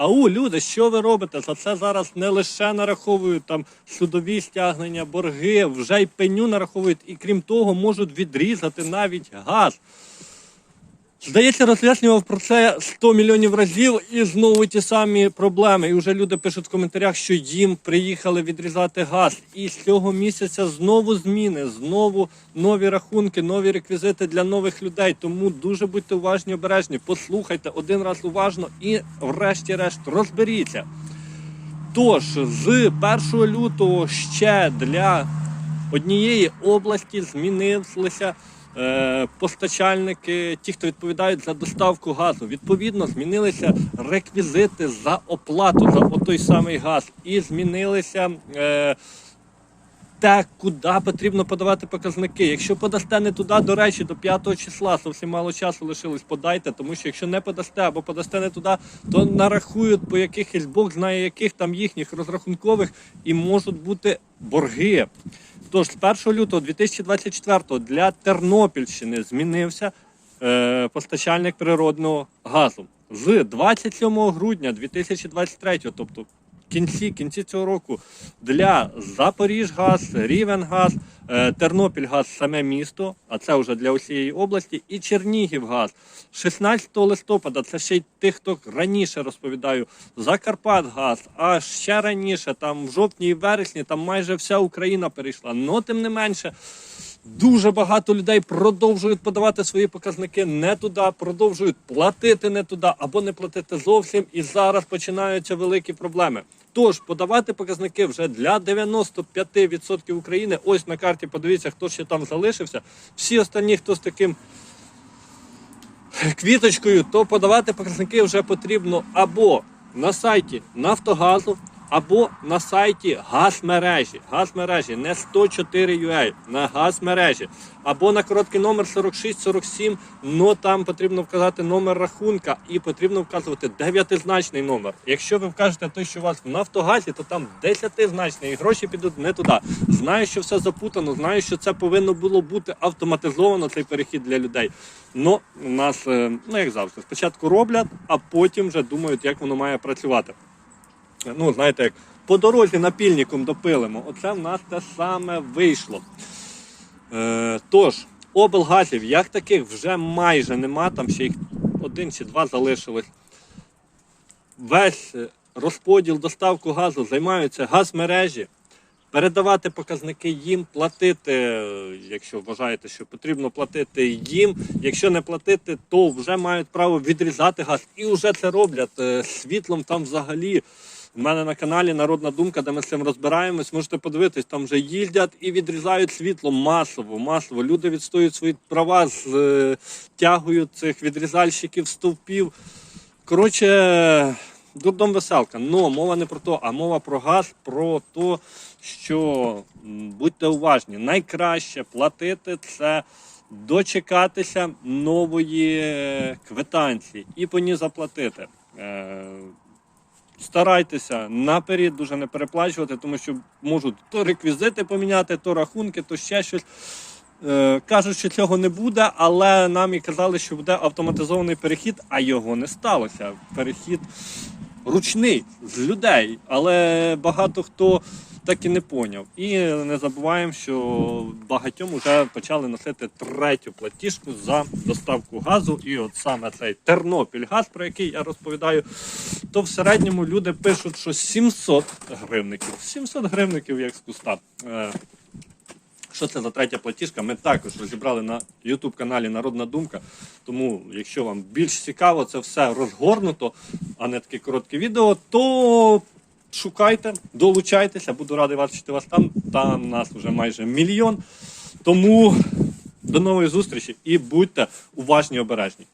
Ау, люди, що ви робите? За це зараз не лише нараховують там судові стягнення, борги, вже й пеню нараховують, і крім того, можуть відрізати навіть газ. Здається, роз'яснював про це 100 мільйонів разів і знову ті самі проблеми. І вже люди пишуть в коментарях, що їм приїхали відрізати газ. І з цього місяця знову зміни, знову нові рахунки, нові реквізити для нових людей. Тому дуже будьте уважні, обережні. Послухайте один раз уважно і, врешті-решт, розберіться. Тож, з 1 лютого ще для однієї області змінилися постачальники, ті, хто відповідають за доставку газу. Відповідно, змінилися реквізити за оплату за той самий газ, і змінилися. Те, куди потрібно подавати показники. Якщо подасте не туди, до речі, до 5 числа зовсім мало часу лишилось, подайте, тому що якщо не подасте або подасте не туди, то нарахують по якихось Бог знає яких там їхніх розрахункових і можуть бути борги. Тож з 1 лютого 2024 для Тернопільщини змінився е, постачальник природного газу. З 27 грудня 2023, тобто кінці, кінці цього року для Запоріжгаз, Рівенгаз, е, Тернопільгаз саме місто, а це вже для усієї області, і Чернігівгаз. 16 листопада, це ще й тих, хто раніше розповідаю, Закарпатгаз, а ще раніше, там в жовтні і вересні, там майже вся Україна перейшла. Но тим не менше. Дуже багато людей продовжують подавати свої показники не туди, продовжують платити не туди або не платити зовсім. І зараз починаються великі проблеми. Тож подавати показники вже для 95% України. Ось на карті подивіться, хто ще там залишився. Всі останні, хто з таким квіточкою, то подавати показники вже потрібно або на сайті Нафтогазу, або на сайті газмережі. Газмережі не 104 UA, на газмережі. Або на короткий номер 4647, но там потрібно вказати номер рахунка і потрібно вказувати дев'ятизначний номер. Якщо ви вкажете той, що у вас в Нафтогазі, то там десятизначний і гроші підуть не туди. Знаю, що все запутано, знаю, що це повинно було бути автоматизовано, цей перехід для людей. Но у нас, е, ну як завжди, спочатку роблять, а потім вже думають, як воно має працювати ну, знаєте, як по дорозі напільником допилимо. Оце в нас те саме вийшло. Е, тож, облгазів, як таких вже майже нема, там ще їх один чи два залишилось. Весь е, розподіл доставку газу займаються газмережі. Передавати показники їм, платити, е, якщо вважаєте, що потрібно платити їм. Якщо не платити, то вже мають право відрізати газ. І вже це роблять. Е, Світлом там взагалі. У мене на каналі Народна Думка, де ми з цим розбираємось, можете подивитись, там вже їздять і відрізають світло масово, масово. Люди відстоюють свої права, тягують цих відрізальщиків стовпів. Коротше, дурдом веселка. Но мова не про то, а мова про газ, про те, що будьте уважні, найкраще платити це. Дочекатися нової е, квитанції і по ній заплатити. Старайтеся наперед дуже не переплачувати, тому що можуть то реквізити поміняти, то рахунки, то ще щось. Е, кажуть, що цього не буде, але нам і казали, що буде автоматизований перехід, а його не сталося. Перехід ручний з людей, але багато хто так і не поняв. І не забуваємо, що багатьом вже почали носити третю платіжку за доставку газу. І от саме цей Тернопіль газ, про який я розповідаю, то в середньому люди пишуть, що 700 гривників. 700 гривників як з куста. Е, що це за третя платіжка? Ми також розібрали на YouTube каналі Народна Думка. Тому, якщо вам більш цікаво це все розгорнуто, а не таке коротке відео, то шукайте, долучайтеся, буду радий бачити вас там. Там нас вже майже мільйон. Тому до нової зустрічі і будьте уважні і обережні.